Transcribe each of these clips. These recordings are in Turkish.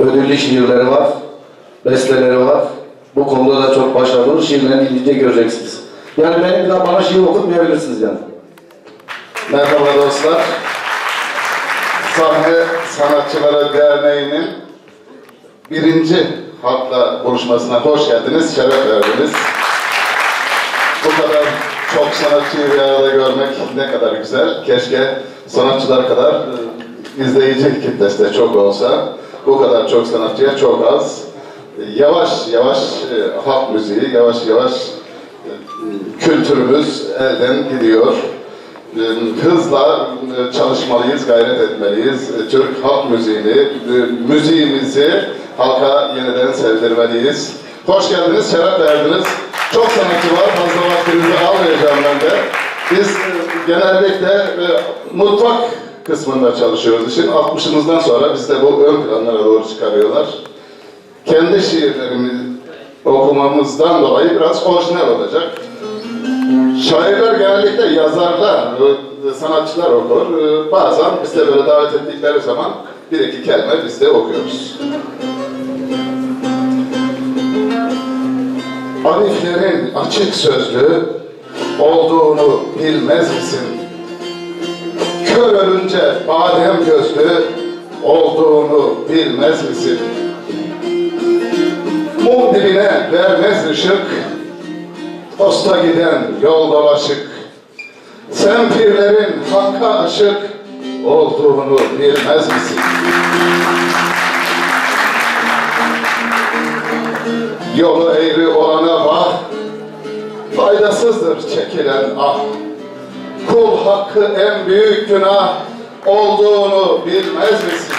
ödüllü şiirleri var, besteleri var. Bu konuda da çok başarılı. Şiirlerini dinleyince göreceksiniz. Yani benim daha bana şiir okutmayabilirsiniz yani. Merhaba dostlar. Sahne Sanatçıları Derneği'nin birinci hafta buluşmasına hoş geldiniz, şeref verdiniz. Bu kadar çok sanatçıyı bir arada görmek ne kadar güzel. Keşke sanatçılar kadar e, izleyici kitlesi de çok olsa. Bu kadar çok sanatçıya çok az. Yavaş yavaş e, halk müziği, yavaş yavaş e, kültürümüz elden gidiyor. E, Hızla e, çalışmalıyız, gayret etmeliyiz. E, Türk halk müziğini, e, müziğimizi halka yeniden sevdirmeliyiz. Hoş geldiniz, şeref verdiniz. Çok sanatçı var, fazla vaktinizi almayacağım ben de. Biz e, genellikle e, mutfak kısmında çalışıyoruz işin. 60'ımızdan sonra biz de bu ön planlara doğru çıkarıyorlar. Kendi şiirlerimizi okumamızdan dolayı biraz orijinal olacak. Şairler genellikle yazarlar, e, sanatçılar okur. E, Bazen biz de böyle davet ettikleri zaman bir iki kelime biz de okuyoruz. Ariflerin açık sözlü olduğunu bilmez misin? Kör ölünce badem gözlü olduğunu bilmez misin? Mum diline vermez ışık, Posta giden yol dolaşık, sen pirlerin hakka aşık olduğunu bilmez misin? Yolu eğri olana vah, faydasızdır çekilen ah. Kul hakkı en büyük günah olduğunu bilmez misin?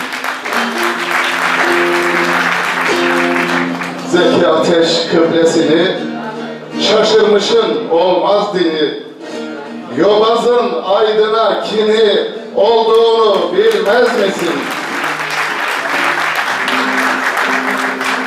Zeki ateş kıblesini Şaşırmışın olmaz dini Yobazın aydına kini olduğunu bilmez misin?